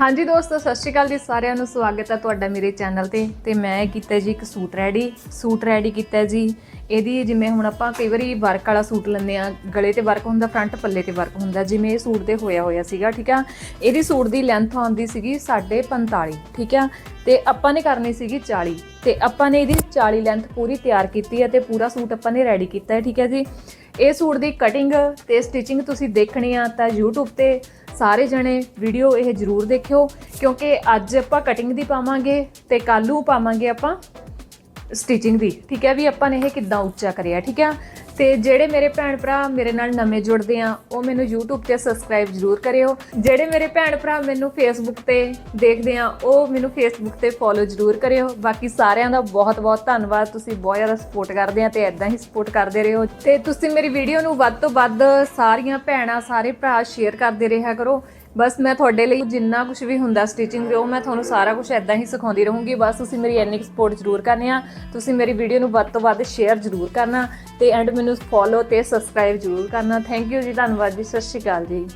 ਹਾਂਜੀ ਦੋਸਤੋ, ਸਤਿ ਸ਼੍ਰੀ ਅਕਾਲ ਜੀ। ਸਾਰਿਆਂ ਨੂੰ ਸਵਾਗਤ ਹੈ ਤੁਹਾਡਾ ਮੇਰੇ ਚੈਨਲ ਤੇ ਤੇ ਮੈਂ ਕੀਤਾ ਜੀ ਇੱਕ ਸੂਟ ਰੈਡੀ। ਸੂਟ ਰੈਡੀ ਕੀਤਾ ਜੀ। ਇਹਦੀ ਜਿਵੇਂ ਹੁਣ ਆਪਾਂ ਕਈ ਵਾਰੀ ਵਰਕ ਵਾਲਾ ਸੂਟ ਲੈਂਦੇ ਆ ਗਲੇ ਤੇ ਵਰਕ ਹੁੰਦਾ ਫਰੰਟ ਪੱਲੇ ਤੇ ਵਰਕ ਹੁੰਦਾ, ਜਿਵੇਂ ਇਹ ਸੂਟ ਤੇ ਹੋਇਆ ਹੋਇਆ ਸੀਗਾ, ਠੀਕ ਆ? ਇਹਦੀ ਸੂਟ ਦੀ ਲੈਂਥ ਆਉਂਦੀ ਸੀਗੀ 45 ਠੀਕ ਆ? ਤੇ ਆਪਾਂ ਨੇ ਕਰਨੀ ਸੀਗੀ 40 ਤੇ ਆਪਾਂ ਨੇ ਇਹਦੀ 40 ਲੈਂਥ ਪੂਰੀ ਤਿਆਰ ਕੀਤੀ ਹੈ ਤੇ ਪੂਰਾ ਸੂਟ ਆਪਾਂ ਨੇ ਰੈਡੀ ਕੀਤਾ ਹੈ, ਠੀਕ ਹੈ ਜੀ? ਇਹ ਸੂਟ ਦੀ ਕਟਿੰਗ ਤੇ ਸਟਿਚਿੰਗ ਤੁਸੀਂ ਦੇਖਣੀ ਆ ਤਾਂ YouTube ਤੇ ਸਾਰੇ ਜਣੇ ਵੀਡੀਓ ਇਹ ਜ਼ਰੂਰ ਦੇਖਿਓ, ਕਿਉਂਕਿ ਅੱਜ ਆਪਾਂ ਕਟਿੰਗ ਦੀ ਪਾਵਾਂਗੇ ਤੇ ਕੱਲ੍ਹ ਨੂੰ ਪਾਵਾਂਗੇ ਆਪਾਂ ਸਟਿਚਿੰਗ ਦੀ, ਠੀਕ ਹੈ? ਵੀ ਆਪਾਂ ਨੇ ਇਹ ਕਿੱਦਾਂ ਉੱਚਾ ਕਰਿਆ, ਠੀਕ ਹੈ? ਤੇ ਜਿਹੜੇ ਮੇਰੇ ਭੈਣ ਭਰਾ ਮੇਰੇ ਨਾਲ ਨਵੇਂ ਜੁੜਦੇ ਆ, ਉਹ ਮੈਨੂੰ YouTube ਤੇ ਸਬਸਕ੍ਰਾਈਬ ਜ਼ਰੂਰ ਕਰਿਓ। ਜਿਹੜੇ ਮੇਰੇ ਭੈਣ ਭਰਾ ਮੈਨੂੰ Facebook ਤੇ ਦੇਖਦੇ ਆ, ਉਹ ਮੈਨੂੰ Facebook ਤੇ ਫੋਲੋ ਜ਼ਰੂਰ ਕਰਿਓ। ਬਾਕੀ ਸਾਰਿਆਂ ਦਾ ਬਹੁਤ ਬਹੁਤ ਧੰਨਵਾਦ। ਤੁਸੀਂ ਬਹੁਤ ਜ਼ਿਆਦਾ ਸਪੋਰਟ ਕਰਦੇ ਆ ਤੇ ਐਦਾਂ ਹੀ ਸਪੋਰਟ ਕਰਦੇ ਰਹੋ। ਤੇ ਤੁਸੀਂ ਮੇਰੀ ਵੀਡੀਓ ਨੂੰ ਵੱਧ ਤੋਂ ਵੱਧ ਸਾਰੀਆਂ ਭੈਣਾਂ, ਸਾਰੇ ਭਰਾ ਸ਼ੇਅਰ ਕਰਦੇ ਰਿਹਾ ਕਰੋ। ਬਸ ਮੈਂ ਤੁਹਾਡੇ ਲਈ ਜਿੰਨਾ ਕੁਝ ਵੀ ਹੁੰਦਾ ਸਟਿਚਿੰਗ ਦੇ, ਉਹ ਮੈਂ ਤੁਹਾਨੂੰ ਸਾਰਾ ਕੁਝ ਐਦਾਂ ਹੀ ਸਿਖਾਉਂਦੀ ਰਹੂੰਗੀ। ਬਸ ਤੁਸੀਂ ਮੇਰੀ ਇੰਨੀ ਸਪੋਰਟ ਜ਼ਰੂਰ ਕਰਨੀ ਆ। ਤੁਸੀਂ ਮੇਰੀ ਵੀਡੀਓ ਨੂੰ ਵੱਧ ਤੋਂ ਵੱਧ ਸ਼ੇਅਰ ਜ਼ਰੂਰ ਕਰਨਾ ਤੇ ਐਂਡ ਮੈਨੂੰ ਫੋਲੋ ਤੇ ਸਬਸਕ੍ਰਾਈਬ ਜ਼ਰੂਰ ਕਰਨਾ। ਥੈਂਕ ਯੂ ਜੀ, ਧੰਨਵਾਦ ਜੀ, ਸਤਿ ਸ਼੍ਰੀ ਅਕਾਲ ਜੀ।